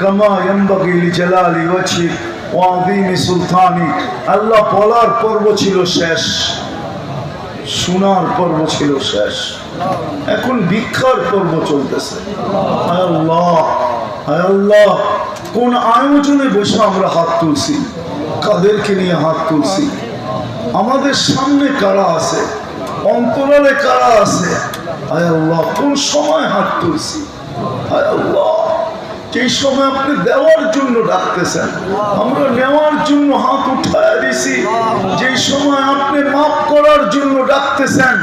কামা ইয়ানবাগি লিজালালি ওয়াজহিক ওয়া আযীমি সুলতানি। আল্লাহ বলার পর্ব ছিল শোনার পর্ব ছিল শেষ। এখন ভিক্ষার পর্ব চলতেছে। আল্লাহ, কোন আয়োজনে বসে আমরা হাত তুলছি? কাদেরকে নিয়ে হাত তুলছি? আমাদের সামনে কারা আছে? অন্তরালে কারা আছে? হায় আল্লাহ, কোন সময় হাত তুলছি? হায় আল্লাহ। এই সময় আপনি দেওয়ার জন্য ডাকতেছেন, আমরা নেওয়ার জন্য হাত উঠায় দিছি। যে সময় আপনি মাফ করার জন্য ডাকতেছেন,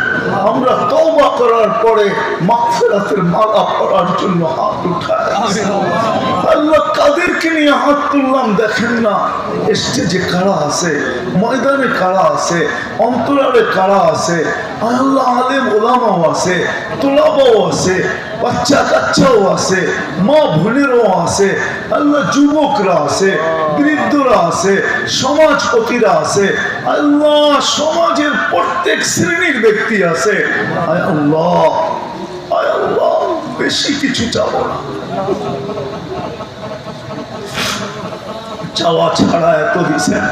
আমরা তওবা করার পরে মাগফিরাতের মালা পড়ার জন্য হাত উঠায় আল্লাহ কাদেরকে নিয়ে হাত তুললাম, দেখেন না, স্টেজে কারা আছে, ময়দানে কারা আছে, অন্তরালে কারা আছে, আল্লাহ আলেম ওলামাও আছে, তোলাবাও আছে বাচ্চা কাচ্চাও আছে, মা বোনেরও আছে, আল্লাহ যুবকরা আছে, বৃদ্ধরা আছে, সমাজপতিরা আছে, আল্লাহ সমাজের প্রত্যেক শ্রেণির ব্যক্তি আছে। আল্লাহ আল্লাহ, বেশি কিছু চাবো না। চাওয়া ছাড়া এত দিছেন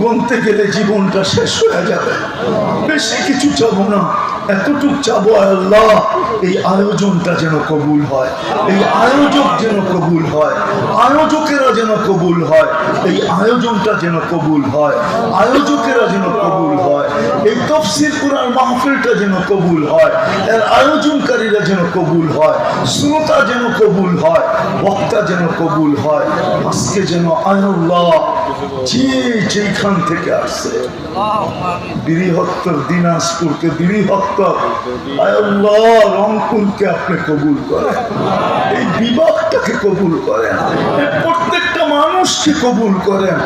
গুনতে গেলে জীবনটা শেষ হয়ে যাবে। বেশি কিছু চাবো না। এতটুক চাবো আল্লাহ, এই আয়োজনটা যেন কবুল হয়, এই আয়োজক যেন কবুল হয়, আয়োজকেরা যেন কবুল হয়, এই আয়োজনটা যেন কবুল হয়, আয়োজকেরা যেন তফসির কোরআন মাহফিলটা যেন কবুল হয়, এর আয়োজনকারীরা যেন কবুল হয়, শ্রোতা যেন কবুল হয়, বক্তা যেন কবুল হয়, আজকে যেন আয়ুল্লাহ যে যেখান থেকে আসছে। বৃহত্তর দিনাজপুরকে বৃহত্তর আল্লাহ রংপুরকে আপনি কবুল করেন। এই বিভাগটাকে কবুল করেন। মানুষকে কবুল করেন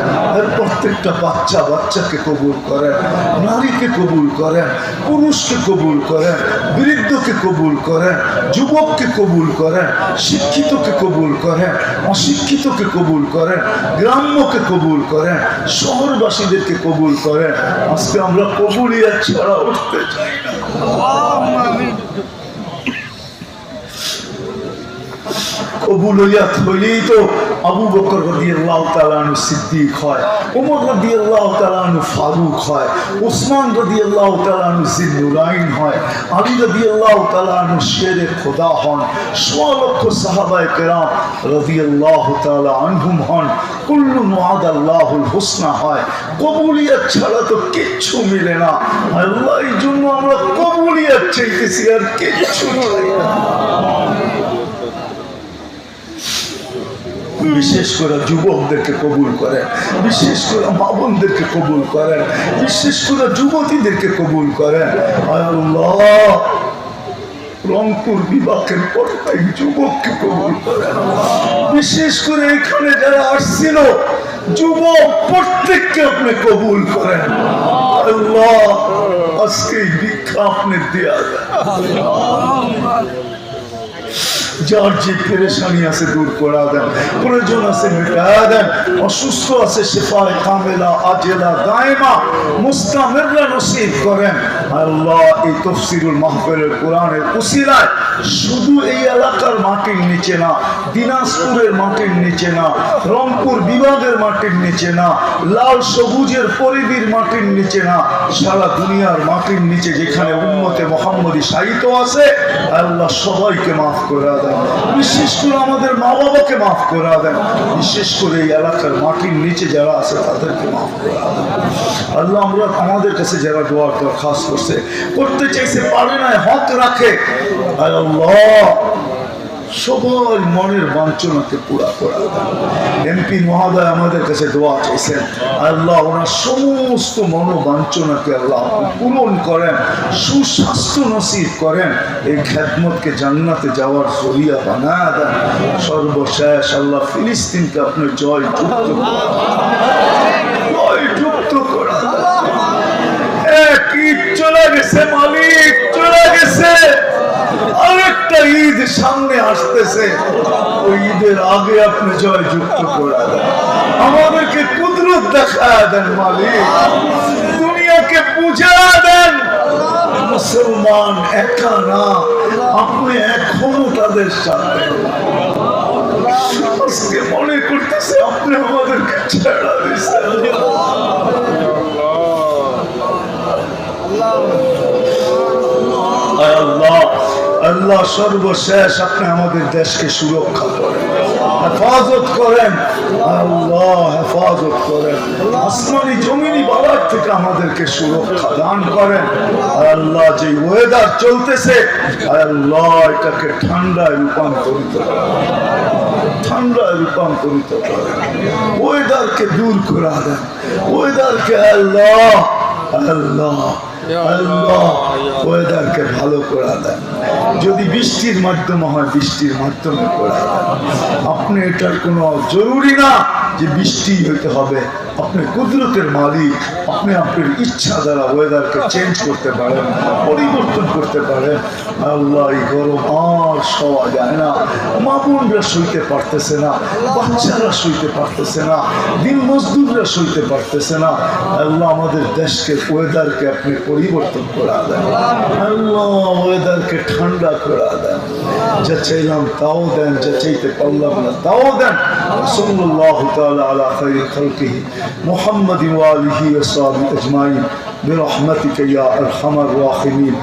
প্রত্যেকটা বাচ্চা বাচ্চাকে কবুল করেন নারীকে কবুল করেন পুরুষকে কবুল করেন বৃদ্ধকে কবুল করেন যুবককে কবুল করেন শিক্ষিতকে কবুল করেন অশিক্ষিতকে কবুল করেন গ্রাম্যকে কবুল করেন শহরবাসীদেরকে কবুল করেন আজকে আমরা কবুলিয়া ছাড়া উঠতে চাই না কবুলিয়াত হইলেই তো আবু বকর রাদিয়াল্লাহু তাআলা আনহু সিদ্দিক হয় ওমর রাদিয়াল্লাহু তাআলা আনহু ফারুক হয় ওসমান রাদিয়াল্লাহু তাআলা আনহু জিন্নুরাইন হয়, আলী রাদিয়াল্লাহু তাআলা আনহু শেরে খোদা হন, সোয়া লক্ষ সাহাবায়ে কেরাম রাদিয়াল্লাহু তাআলা আনহুম হন, কুল্লু মুআদাল্লাহুল হুসনা হয়, কবুলিয়াত ছাড়া তো কিচ্ছু মিলে না আল্লাহ এই জন্য আমরা কবুলিয়াত চাইতেছি আর কিচ্ছু চাই না বিশেষ করে যুবকদেরকে কবুল করেন, বিশেষ করে মা বোনদেরকে কবুল করেন, বিশেষ করে যুবতীদেরকে কবুল করেন। রংপুর বিভাগের প্রত্যেক যুবককে কবুল করেন। বিশেষ করে এখানে যারা আসছিল, যুবক প্রত্যেককে আপনি কবুল করেন। আল্লাহ, আজকে এই দীক্ষা আপনি দেন যার যে পেরেশানি আছে দূর করা দেন, প্রয়োজন আছে মেটা দেন, অসুস্থ আছে শেফায় কামেলা, আজেলা, দায়মা, মুস্তামেররা নসিব করেন। আল্লাহ এই তফসিরুল মাহফিলের কোরআনের উসিলায় শুধু এই এলাকার মাটির নিচে না, দিনাজপুরের মাটির নিচে না, রংপুর বিভাগের মাটির নিচে না, লাল সবুজের পরিধির মাটির নিচে না, সারা দুনিয়ার মাটির নিচে যেখানে উন্মতে মোহাম্মদী সাহিত্য আছে, আল্লাহ সবাইকে মাফ করে বিশেষ করে আমাদের মা বাবাকে মাফ করে দেন। বিশেষ করে এই এলাকার মাটির নিচে যারা আছে, তাদেরকে মাফ করে দেন। আল্লাহ আমরা আমাদের কাছে যারা দোয়ার দরখাস্ত করছে, করতে চাইছে, পারে না হক রাখে। আল্লাহ। সবার মনের বাঞ্ছনাকে পুরা করা। এমপি মহোদয় আমাদের কাছে দোয়া চাইছেন, আল্লাহ ওনার সমস্ত মনোবাঞ্ছনাকে আল্লাহ পূরণ করেন, সুস্বাস্থ্য নসিব করেন, এই খ্যাতমতকে জান্নাতে যাওয়ার জরিয়া বানা দেন। সর্বশেষ আল্লাহ ফিলিস্তিনকে আপনি জয় যুক্ত জয় যুক্ত করা এক ঈদ চলে গেছে মালিক চলে গেছে আরেকটা ঈদ সামনে আসতেছে, ওই ঈদের আগে আপনি জয় যুক্ত করে দেন। আমাদেরকে কুদরত দেখা দেন মালিক। দুনিয়াকে বুঝা দেন। মুসলমান একা না, আপনি এখনও তাদের সাথে। মনে করতেছে আপনি আমাদেরকে ছেড়া দিচ্ছেন আল্লাহ সর্বশেষ আপনি আমাদের দেশকে সুরক্ষা করেন। হেফাজত করেন। আল্লাহ হেফাজত করেন। আসমানি জমিনি বাবার থেকে আমাদেরকে সুরক্ষা দান করেন। আল্লাহ যে ওয়েদার চলতেছে আল্লাহ এটাকে ঠান্ডায় রূপান্তরিত ঠান্ডায় রূপান্তরিত করেন। ওয়েদারকে দূর করা দেন। ওয়েদারকে আল্লাহ আল্লাহ আল্লাহ ওয়েদারকে ভালো করা দেন। যদি বৃষ্টির মাধ্যমে হয় বৃষ্টির মাধ্যমে করা দেন। আপনি এটার কোনো জরুরি না যে বৃষ্টি হইতে হবে। আপনি কুদরতের মালিক, আপনি আপনার ইচ্ছা দ্বারা ওয়েদারকে চেঞ্জ করতে পারেন, পরিবর্তন করতে পারেন। আল্লাহ গরম আর সওয়া যায় না। মা বোনরা সইতে পারতেছে না, বাচ্চারা সইতে পারতেছে না, দিন মজদুররা সইতে পারতেছে না। আল্লাহ আমাদের দেশকে ওয়েদারকে আপনি পরিবর্তন করা দেন। আল্লাহ ওয়েদারকে ঠান্ডা করা দেন। যা চাইলাম তাও দেন, যা চাইতে পারলাম না তাও দেন। সাল্লাল্লাহু তাআলা আলা খালকিহি। محمد وآله وصحبه أجمعين برحمتك يا أرحم الراحمين.